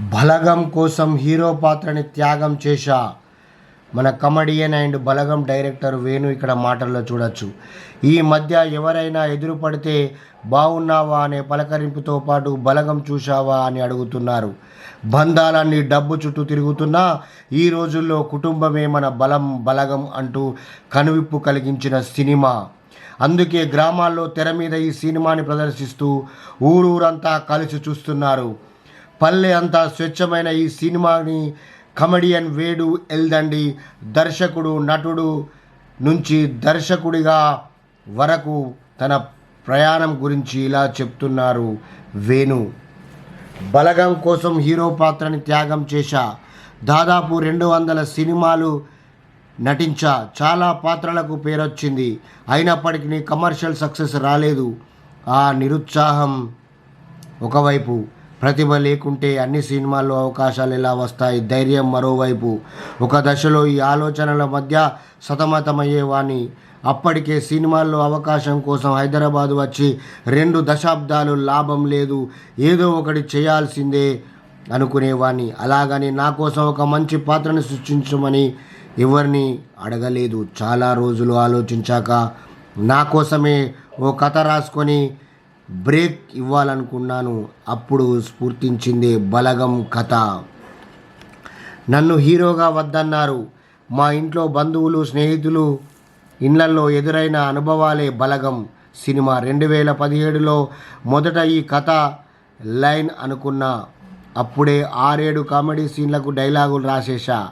బలగం కోసం హీరో పాత్రని త్యాగం చేశా. మన comedian and Balagam director Venu ఇక్కడ మాటల్లో చూడొచ్చు. ఈ మధ్య ఎవరైనా ఎదురు పడితే బాగున్నావా అనే పలకరింపుతో పాటు బలగం చూశావా అని అడుగుతున్నారు. బంధాలన్నీ డబ్బు చుట్టూ తిరుగుతున్నా ఈ రోజుల్లో కుటుంబమే మన బలం బలగం అంటూ కనువిప్పు కలిగించిన సినిమా. అందుకే గ్రామాల్లో తెర మీద ఈ సినిమాని ప్రదర్శిస్తూ ఊరూరంతా కలిసి చూస్తున్నారు. పల్లె అంతా స్వచ్ఛమైన ఈ సినిమాని కమెడియన్ వేడు ఎల్దండి దర్శకుడు నటుడు నుంచి దర్శకుడిగా వరకు తన ప్రయాణం గురించి ఇలా చెప్తున్నారు వేణు. బలగం కోసం హీరో పాత్రని త్యాగం చేశా. దాదాపు రెండు వందల సినిమాలు నటించా. చాలా పాత్రలకు పేరొచ్చింది. అయినప్పటికీ కమర్షియల్ సక్సెస్ రాలేదు. ఆ నిరుత్సాహం ఒకవైపు. ప్రతిభ లేకుంటే అన్ని సినిమాల్లో అవకాశాలు ఎలా వస్తాయి? ధైర్యం మరోవైపు. ఒక దశలో ఈ ఆలోచనల మధ్య సతమతమయ్యేవాణి అప్పటికే సినిమాల్లో అవకాశం కోసం హైదరాబాద్ వచ్చి రెండు దశాబ్దాలు లాభం లేదు. ఏదో ఒకటి చేయాల్సిందే అనుకునేవాణ్ణి అలాగని నా కోసం ఒక మంచి పాత్రను సృష్టించమని ఎవరిని అడగలేదు. చాలా రోజులు ఆలోచించాక నా కోసమే ఓ కథ రాసుకొని బ్రేక్ ఇవ్వాలనుకున్నాను. అప్పుడు స్ఫూర్తించింది బలగం కథ. నన్ను హీరోగా వద్దన్నారు. మా ఇంట్లో బంధువులు స్నేహితులు ఇండ్లల్లో ఎదురైన అనుభవాలే బలగం. సినిమా రెండు వేల పదిహేడులో మొదట ఈ కథ లైన్ అనుకున్నా. అప్పుడే ఆరేడు కామెడీ సీన్లకు డైలాగులు రాసేశా.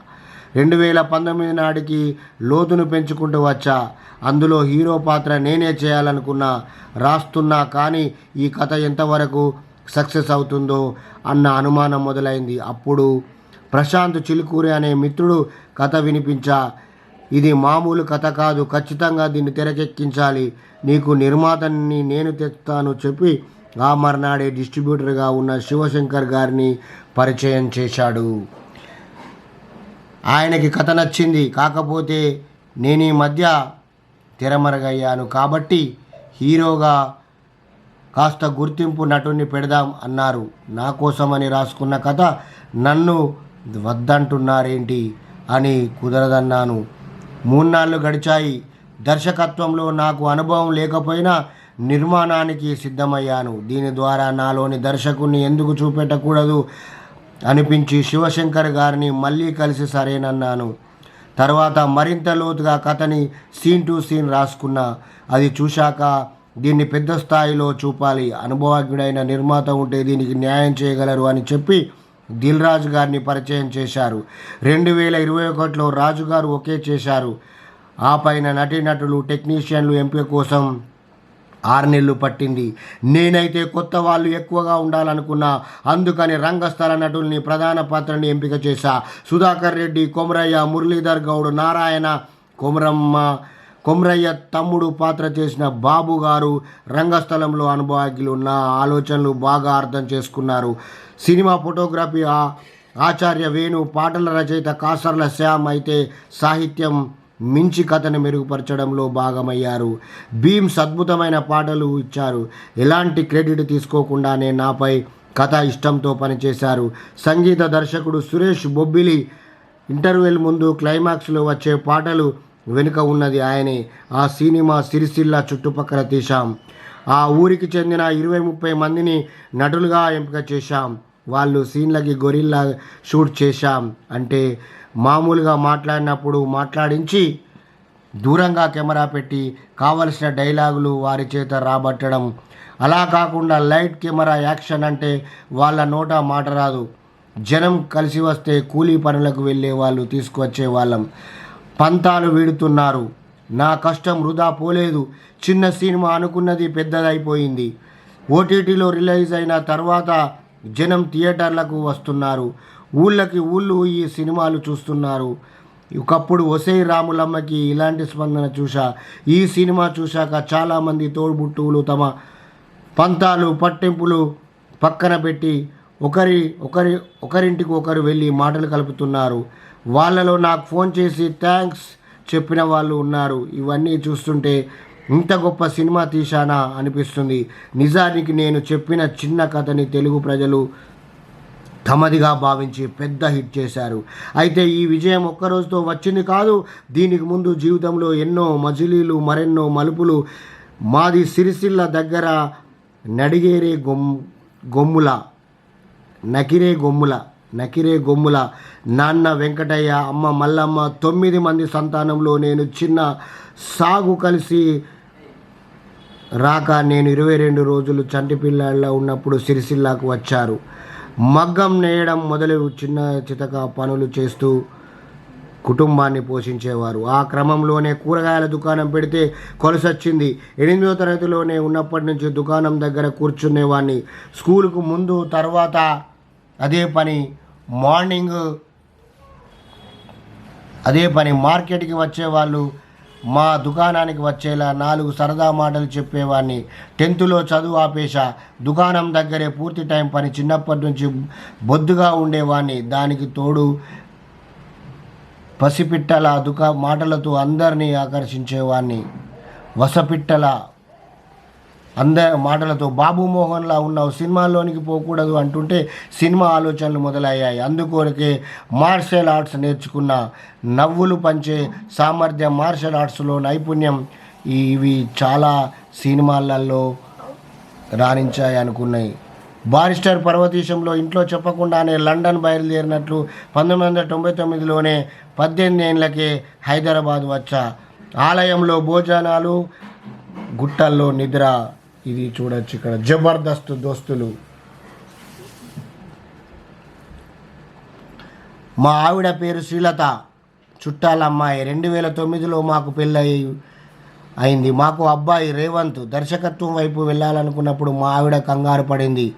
రెండు వేల పంతొమ్మిది నాటికి లోతును పెంచుకుంటూ వచ్చా. అందులో హీరో పాత్ర నేనే చేయాలనుకున్నా. రాస్తున్నా కానీ ఈ కథ ఎంతవరకు సక్సెస్ అవుతుందో అన్న అనుమానం మొదలైంది. అప్పుడు ప్రశాంత్ చిలుకూరి అనే మిత్రుడు కథ వినిపించా. ఇది మామూలు కథ కాదు ఖచ్చితంగా దీన్ని తెరకెక్కించాలి. నీకు నిర్మాతని నేను తెస్తాను చెప్పి ఆ మర్నాడే డిస్ట్రిబ్యూటర్గా ఉన్న శివశంకర్ గారిని పరిచయం చేశాడు. ఆయనకి కథ నచ్చింది. కాకపోతే నేను ఈ మధ్య తెరమరుగయ్యాను. కాబట్టి హీరోగా కాస్త గుర్తింపు నటుని పెడదాం అన్నారు. నా కోసమని రాసుకున్న కథ నన్ను వద్దంటున్నారేంటి అని కుదరదన్నాను. మూడు నాళ్ళు గడిచాయి. దర్శకత్వంలో నాకు అనుభవం లేకపోయినా నిర్మాణానికి సిద్ధమయ్యాను. దీని ద్వారా నాలోని దర్శకుని ఎందుకు చూపెట్టకూడదు? అనిపించి శివశంకర్ గారిని మళ్ళీ కలిసి సరేనన్నాను. తర్వాత మరింత లోతుగా కథని సీన్ టు సీన్ రాసుకున్నా. అది చూశాక దీన్ని పెద్ద స్థాయిలో చూపాలి. అనుభవజ్ఞుడైన నిర్మాత ఉంటే దీనికి న్యాయం చేయగలరు అని చెప్పి దిల్ రాజు గారిని పరిచయం చేశారు. రెండు వేల ఇరవై ఒకటిలో రాజుగారు ఒకే చేశారు. ఆ పైన నటీనటులు టెక్నీషియన్లు ఎంపిక కోసం ఆరు నెలలు పట్టింది. నేనైతే కొత్త వాళ్ళు ఎక్కువగా ఉండాలనుకున్నా అందుకని రంగస్థల నటుల్ని ప్రధాన పాత్రని ఎంపిక చేశా. సుధాకర్ రెడ్డి కొమరయ్య మురళీధర్ గౌడ్ నారాయణ కొమరమ్మ కొమరయ్య తమ్ముడు పాత్ర చేసిన బాబు గారు రంగస్థలంలో అనుభవజ్ఞులు నా ఆలోచనలు బాగా అర్థం చేసుకున్నారు. సినిమా ఫోటోగ్రఫీ ఆచార్య వేణు పాటల రచయిత కాసర్ల శ్యామ్ అయితే సాహిత్యం మించి కథను మెరుగుపరచడంలో భాగమయ్యారు. భీమ్స్ అద్భుతమైన పాటలు ఇచ్చారు. ఎలాంటి క్రెడిట్ తీసుకోకుండానే నాపై కథ ఇష్టంతో పనిచేశారు. సంగీత దర్శకుడు సురేష్ బొబ్బిలి ఇంటర్వెల్ ముందు క్లైమాక్స్లో వచ్చే పాటలు వెనుక ఉన్నది ఆయనే. ఆ సినిమా సిరిసిల్ల చుట్టుపక్కల తీశాం. ఆ ఊరికి చెందిన ఇరవై ముప్పై మందిని నటులుగా ఎంపిక చేశాం. వాళ్ళు సీన్లకి గొరిల్లా షూట్ చేశాం. అంటే మామూలుగా మాట్లాడినప్పుడు మాట్లాడించి దూరంగా కెమెరా పెట్టి కావలసిన డైలాగులు వారి చేత రాబట్టడం. అలా కాకుండా లైట్ కెమెరా యాక్షన్ అంటే వాళ్ళ నోట మాట రాదు. జనం కలిసి వస్తే కూలీ పనులకు వెళ్ళే వాళ్ళు తీసుకువచ్చే వాళ్ళం. పంతాలు వీడుతున్నారు. నా కష్టం వృధా పోలేదు. చిన్న సినిమా అనుకున్నది పెద్దదైపోయింది. ఓటీటీలో రిలీజ్ అయిన తర్వాత జనం థియేటర్లకు వస్తున్నారు. ఊళ్ళకి ఊళ్ళు ఈ సినిమాలు చూస్తున్నారు. ఒకప్పుడు ఒసై రాములమ్మకి ఇలాంటి స్పందన చూశా. ఈ సినిమా చూశాక చాలామంది తోడ్బుట్టువులు తమ పంతాలు పట్టింపులు పక్కన పెట్టి ఒకరి ఒకరి ఒకరింటికి ఒకరు వెళ్ళి మాటలు కలుపుతున్నారు. వాళ్ళలో నాకు ఫోన్ చేసి థ్యాంక్స్ చెప్పిన వాళ్ళు ఉన్నారు. ఇవన్నీ చూస్తుంటే ఇంత గొప్ప సినిమా తీశానా అనిపిస్తుంది. నిజానికి నేను చెప్పిన చిన్న కథని తెలుగు ప్రజలు తమదిగా భావించి పెద్ద హిట్ చేశారు. అయితే ఈ విజయం ఒక్కరోజుతో వచ్చింది కాదు. దీనికి ముందు జీవితంలో ఎన్నో మజిలీలు మరెన్నో మలుపులు మాది సిరిసిల్ల దగ్గర నడిగేరే గొమ్ గొమ్ముల నకిరే గొమ్ముల నకిరే గొమ్ముల నాన్న వెంకటయ్య అమ్మ మల్లమ్మ తొమ్మిది మంది సంతానంలో నేను చిన్న సాగు కలిసి రాక నేను ఇరవై రెండు రోజులు చంటి ఉన్నప్పుడు సిరిసిల్లాకు వచ్చారు. మగ్గం నేయడం మొదలు చిన్న చితక పనులు చేస్తూ కుటుంబాన్ని పోషించేవారు. ఆ క్రమంలోనే కూరగాయల దుకాణం పెడితే కొలసొచ్చింది. ఎనిమిదో తరగతిలోనే ఉన్నప్పటి నుంచి దుకాణం దగ్గర కూర్చునేవాడిని స్కూలుకు ముందు తర్వాత అదే పని మార్నింగ్ అదే పని మార్కెట్కి వచ్చేవాళ్ళు. మా దుకాణానికి వచ్చేలా నాలుగు సరదా మాటలు చెప్పేవాడిని టెన్త్లో చదువు ఆపేశా. దుకాణం దగ్గరే పూర్తి టైం పని చిన్నప్పటి నుంచి బొద్దుగా ఉండేవాడిని దానికి తోడు పసిపిట్టల దుకా మాటలతో అందరినీ ఆకర్షించేవాడిని వసపిట్టల అంద మాటలతో బాబు మోహన్లా ఉన్నావు సినిమాల్లోనికి పోకూడదు అంటుంటే సినిమా ఆలోచనలు మొదలయ్యాయి. అందుకోరికే మార్షల్ ఆర్ట్స్ నేర్చుకున్న నవ్వులు పంచే సామర్థ్యం మార్షల్ ఆర్ట్స్లో నైపుణ్యం ఇవి చాలా సినిమాలలో రాణించాయి అనుకున్నాయి. బారిస్టర్ పర్వతీశంలో ఇంట్లో చెప్పకుండానే లండన్ బయలుదేరినట్లు పంతొమ్మిది వందల తొంభై తొమ్మిదిలోనే పద్దెనిమిది ఏళ్ళకే హైదరాబాద్ వచ్చా. ఆలయంలో భోజనాలు గుట్టల్లో నిద్ర ఇది చూడొచ్చు ఇక్కడ. జబర్దస్త్ దోస్తులు. మా ఆవిడ పేరు శ్రీలత. చుట్టాలమ్మాయి రెండు వేల తొమ్మిదిలో మాకు పెళ్ళయి అయింది. మాకు అబ్బాయి రేవంత్ దర్శకత్వం వైపు వెళ్ళాలనుకున్నప్పుడు మా ఆవిడ కంగారు పడింది.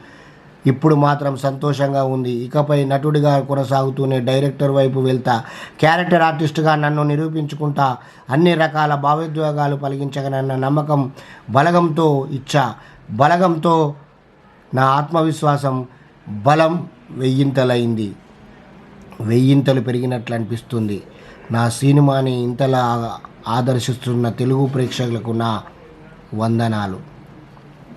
ఇప్పుడు మాత్రం సంతోషంగా ఉంది. ఇకపై నటుడిగా కొనసాగుతూనే డైరెక్టర్ వైపు వెళ్తా. క్యారెక్టర్ ఆర్టిస్ట్గా నన్ను నిరూపించుకుంటా. అన్ని రకాల భావోద్వేగాలు పలిగించగనన్న నమ్మకం బలగంతో ఇచ్చా. బలగంతో నా ఆత్మవిశ్వాసం బలం వెయ్యింతలైంది. వెయ్యింతలు పెరిగినట్లు అనిపిస్తుంది నా సినిమాని ఇంతలా ఆదర్శిస్తున్న తెలుగు ప్రేక్షకులకు నా వందనాలు.